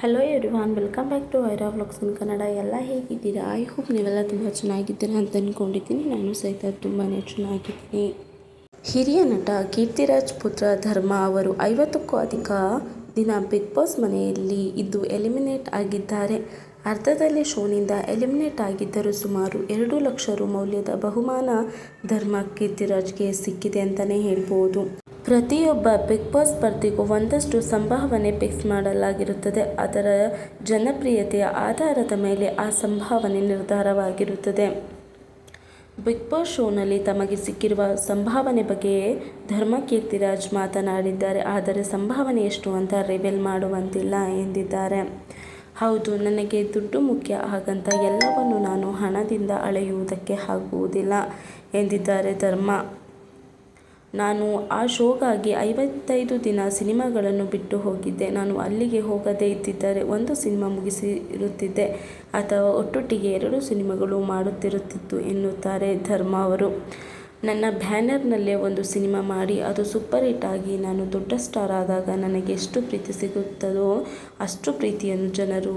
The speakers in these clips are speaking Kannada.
Hello everyone welcome back to Vaira vlogs in Kannada ಎಲ್ಲ ಹೇಗಿದ್ದೀರಾ? ಐ ಹೋಪ್ ನೀವೆಲ್ಲ ತುಂಬ ಚೆನ್ನಾಗಿದ್ದೀರಾ ಅಂತ ಅಂದ್ಕೊಂಡಿದ್ದೀನಿ ನಾನು ಸಹಿತ ತುಂಬಾ ಚೆನ್ನಾಗಿದ್ದೀನಿ. ಹಿರಿಯ ನಟ ಕೀರ್ತಿರಾಜ್ ಪುತ್ರ ಧರ್ಮ ಅವರು ಐವತ್ತಕ್ಕೂ ಅಧಿಕ ದಿನ ಬಿಗ್ ಬಾಸ್ ಮನೆಯಲ್ಲಿ ಇದ್ದು ಎಲಿಮಿನೇಟ್ ಆಗಿದ್ದಾರೆ. ಅರ್ಧದಲ್ಲಿ ಶೋನಿಂದ ಎಲಿಮಿನೇಟ್ ಆಗಿದ್ದರೂ ಸುಮಾರು ಎರಡು ಲಕ್ಷ ರು ಮೌಲ್ಯದ ಬಹುಮಾನ ಧರ್ಮ ಕೀರ್ತಿರಾಜ್ಗೆ ಸಿಕ್ಕಿದೆ ಅಂತಲೇ ಹೇಳ್ಬೋದು. ಪ್ರತಿಯೊಬ್ಬ ಬಿಗ್ ಬಾಸ್ ಸ್ಪರ್ಧಿಗೂ ಒಂದಷ್ಟು ಸಂಭಾವನೆ ಫಿಕ್ಸ್ ಮಾಡಲಾಗಿರುತ್ತದೆ. ಅದರ ಜನಪ್ರಿಯತೆಯ ಆಧಾರದ ಮೇಲೆ ಆ ಸಂಭಾವನೆ ನಿರ್ಧಾರವಾಗಿರುತ್ತದೆ. ಬಿಗ್ ಬಾಸ್ ಶೋನಲ್ಲಿ ತಮಗೆ ಸಿಕ್ಕಿರುವ ಸಂಭಾವನೆ ಬಗ್ಗೆ ಧರ್ಮ ಕೀರ್ತಿರಾಜ್ ಮಾತನಾಡಿದ್ದಾರೆ. ಆದರೆ ಸಂಭಾವನೆ ಎಷ್ಟು ಅಂತ ರಿವೆಲ್ ಮಾಡುವಂತಿಲ್ಲ ಎಂದಿದ್ದಾರೆ. ಹೌದು, ನನಗೆ ದುಡ್ಡು ಮುಖ್ಯ, ಹಾಗಂತ ಎಲ್ಲವನ್ನು ನಾನು ಹಣದಿಂದ ಅಳೆಯುವುದಕ್ಕೆ ಆಗುವುದಿಲ್ಲ ಎಂದಿದ್ದಾರೆ ಧರ್ಮ. ನಾನು ಆ ಶೋಗಾಗಿ ಐವತ್ತೈದು ದಿನ ಸಿನಿಮಾಗಳನ್ನು ಬಿಟ್ಟು ಹೋಗಿದ್ದೆ. ನಾನು ಅಲ್ಲಿಗೆ ಹೋಗದೇ ಇದ್ದಿದ್ದರೆ ಒಂದು ಸಿನಿಮಾ ಮುಗಿಸಿರುತ್ತಿದ್ದೆ. ಅಥವಾ ಒಟ್ಟೊಟ್ಟಿಗೆ ಎರಡು ಸಿನಿಮಾಗಳು ಮಾಡುತ್ತಿರುತ್ತಿತ್ತು ಎನ್ನುತ್ತಾರೆ ಧರ್ಮ ಅವರು. ನನ್ನ ಬ್ಯಾನರ್ನಲ್ಲೇ ಒಂದು ಸಿನಿಮಾ ಮಾಡಿ, ಅದು ಸೂಪರ್ ಹಿಟ್ ಆಗಿ ನಾನು ದೊಡ್ಡ ಸ್ಟಾರ್ ಆದಾಗ ನನಗೆ ಎಷ್ಟು ಪ್ರೀತಿ ಸಿಗುತ್ತದೋ ಅಷ್ಟು ಪ್ರೀತಿಯನ್ನು ಜನರು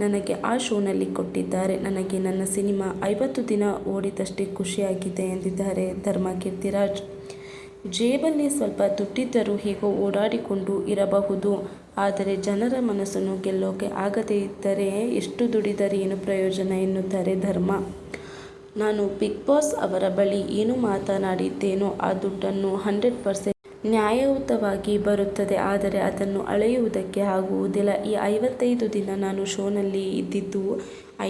ನನಗೆ ಆ ಶೋನಲ್ಲಿ ಕೊಟ್ಟಿದ್ದಾರೆ. ನನಗೆ ನನ್ನ ಸಿನಿಮಾ ಐವತ್ತು ದಿನ ಓಡಿದಷ್ಟೇ ಖುಷಿಯಾಗಿದೆ ಎಂದಿದ್ದಾರೆ ಧರ್ಮ ಕೀರ್ತಿರಾಜ್. ಜೇಬಲ್ಲಿ ಸ್ವಲ್ಪ ದುಡ್ಡಿದ್ದರೂ ಹೇಗೋ ಓಡಾಡಿಕೊಂಡು ಇರಬಹುದು. ಆದರೆ ಜನರ ಮನಸ್ಸನ್ನು ಗೆಲ್ಲೋಕೆ ಆಗದೇ ಇದ್ದರೆ ಎಷ್ಟು ದುಡಿದರೆ ಏನು ಪ್ರಯೋಜನ ಎನ್ನುತ್ತಾರೆ ಧರ್ಮ. ನಾನು ಬಿಗ್ ಬಾಸ್ ಅವರ ಬಳಿ ಏನು ಮಾತನಾಡಿದ್ದೇನೋ ಆ ದುಡ್ಡನ್ನು ಹಂಡ್ರೆಡ್ ಪರ್ಸೆಂಟ್ ನ್ಯಾಯಯುತವಾಗಿ ಬರುತ್ತದೆ, ಆದರೆ ಅದನ್ನು ಅಳೆಯುವುದಕ್ಕೆ ಆಗುವುದಿಲ್ಲ. ಈ ಐವತ್ತೈದು ದಿನ ನಾನು ಶೋನಲ್ಲಿ ಇದ್ದಿದ್ದು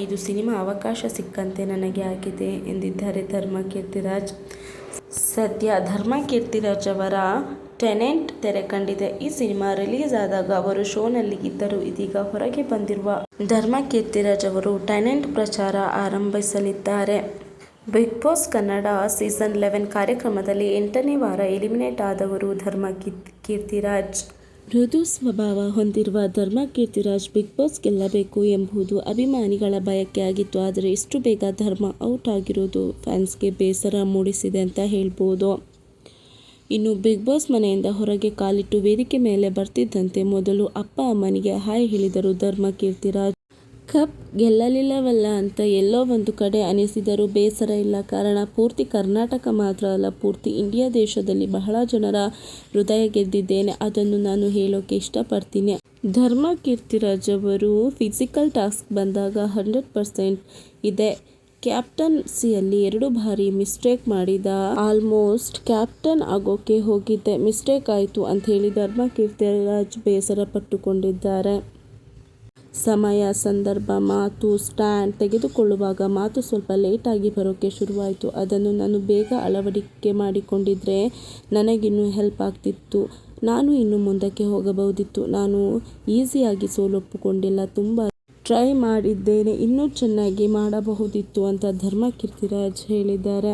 ಐದು ಸಿನಿಮಾ ಅವಕಾಶ ಸಿಕ್ಕಂತೆ ನನಗೆ ಆಗಿದೆ ಎಂದಿದ್ದಾರೆ ಧರ್ಮ ಕೀರ್ತಿರಾಜ್ ಸದ್ಯ ಧರ್ಮ ಕೀರ್ತಿರಾಜ್ ಅವರ ಟೆನೆಂಟ್ ತೆರೆ ಕಂಡಿದೆ. ಈ ಸಿನಿಮಾ ರಿಲೀಸ್ ಆದಾಗ ಅವರು ಶೋನಲ್ಲಿ ಇದ್ದರು ಇದೀಗ ಹೊರಗೆ ಬಂದಿರುವ ಧರ್ಮ ಕೀರ್ತಿರಾಜ್ ಅವರು ಟೆನೆಂಟ್ ಪ್ರಚಾರ ಆರಂಭಿಸಲಿದ್ದಾರೆ. Bigg Boss Kannada season eleven ಕಾರ್ಯಕ್ರಮದಲ್ಲಿ ಎಂಟನೇ ವಾರ ಎಲಿಮಿನೇಟ್ ಆದವರು ಧರ್ಮ ಕೀರ್ತಿರಾಜ್ ಮೃದು ಸ್ವಭಾವ ಹೊಂದಿರುವ ಧರ್ಮ ಕೀರ್ತಿರಾಜ್ ಬಿಗ್ ಬಾಸ್ ಗೆಲ್ಲಬೇಕು ಎಂಬುದು ಅಭಿಮಾನಿಗಳ ಬಯಕೆ ಆಗಿತ್ತು. ಆದರೆ ಇಷ್ಟು ಬೇಗ ಧರ್ಮ ಔಟ್ ಆಗಿರೋದು ಫ್ಯಾನ್ಸ್ಗೆ ಬೇಸರ ಮೂಡಿಸಿದೆ ಅಂತ ಹೇಳ್ಬೋದು. ಇನ್ನು ಬಿಗ್ ಬಾಸ್ ಮನೆಯಿಂದ ಹೊರಗೆ ಕಾಲಿಟ್ಟು ವೇದಿಕೆ ಮೇಲೆ ಬರ್ತಿದ್ದಂತೆ ಮೊದಲು ಅಪ್ಪ ಅಮ್ಮನಿಗೆ ಹಾಯ್ ಹೇಳಿದರು ಧರ್ಮ ಕೀರ್ತಿರಾಜ್ ಕಪ್ ಗೆಲ್ಲಲಿಲ್ಲವಲ್ಲ ಅಂತ ಎಲ್ಲೋ ಒಂದು ಕಡೆ ಅನಿಸಿದರೂ ಬೇಸರ ಇಲ್ಲ. ಕಾರಣ ಪೂರ್ತಿ ಕರ್ನಾಟಕ ಮಾತ್ರ ಅಲ್ಲ, ಪೂರ್ತಿ ಇಂಡಿಯಾ ದೇಶದಲ್ಲಿ ಬಹಳ ಜನರ ಹೃದಯ ಗೆದ್ದಿದ್ದೇನೆ. ಅದನ್ನು ನಾನು ಹೇಳೋಕೆ ಇಷ್ಟಪಡ್ತೀನಿ. ಧರ್ಮ ಕೀರ್ತಿರಾಜ್ ಅವರು ಫಿಸಿಕಲ್ ಟಾಸ್ಕ್ ಬಂದಾಗ ಹಂಡ್ರೆಡ್ ಪರ್ಸೆಂಟ್ ಇದೆ. ಕ್ಯಾಪ್ಟನ್ಸಿಯಲ್ಲಿ ಎರಡು ಬಾರಿ ಮಿಸ್ಟೇಕ್ ಮಾಡಿದ ಆಲ್ಮೋಸ್ಟ್ ಕ್ಯಾಪ್ಟನ್ ಆಗೋಕೆ ಹೋಗಿದ್ದೆ. ಮಿಸ್ಟೇಕ್ ಆಯಿತು ಅಂತ ಹೇಳಿ ಧರ್ಮ ಕೀರ್ತಿರಾಜ್ ಬೇಸರ ಪಟ್ಟುಕೊಂಡಿದ್ದಾರೆ ಸಮಯ ಸಂದರ್ಭ, ಮಾತು ಸ್ಟ್ಯಾಂಡ್ ತೆಗೆದುಕೊಳ್ಳುವಾಗ ಮಾತು ಸ್ವಲ್ಪ ಲೇಟಾಗಿ ಬರೋಕ್ಕೆ ಶುರುವಾಯಿತು. ಅದನ್ನು ನಾನು ಬೇಗ ಅಳವಡಿಕೆ ಮಾಡಿಕೊಂಡಿದ್ರೆ ನನಗಿನ್ನೂ ಹೆಲ್ಪ್ ಆಗ್ತಿತ್ತು. ನಾನು ಇನ್ನು ಮುಂದಕ್ಕೆ ಹೋಗಬಹುದಿತ್ತು. ನಾನು ಈಸಿಯಾಗಿ ಸೋಲೊಪ್ಪಿಕೊಂಡಿಲ್ಲ. ತುಂಬ ಟ್ರೈ ಮಾಡಿದ್ದೇನೆ. ಇನ್ನೂ ಚೆನ್ನಾಗಿ ಮಾಡಬಹುದಿತ್ತು ಅಂತ ಧರ್ಮ ಕೀರ್ತಿರಾಜ್ ಹೇಳಿದ್ದಾರೆ.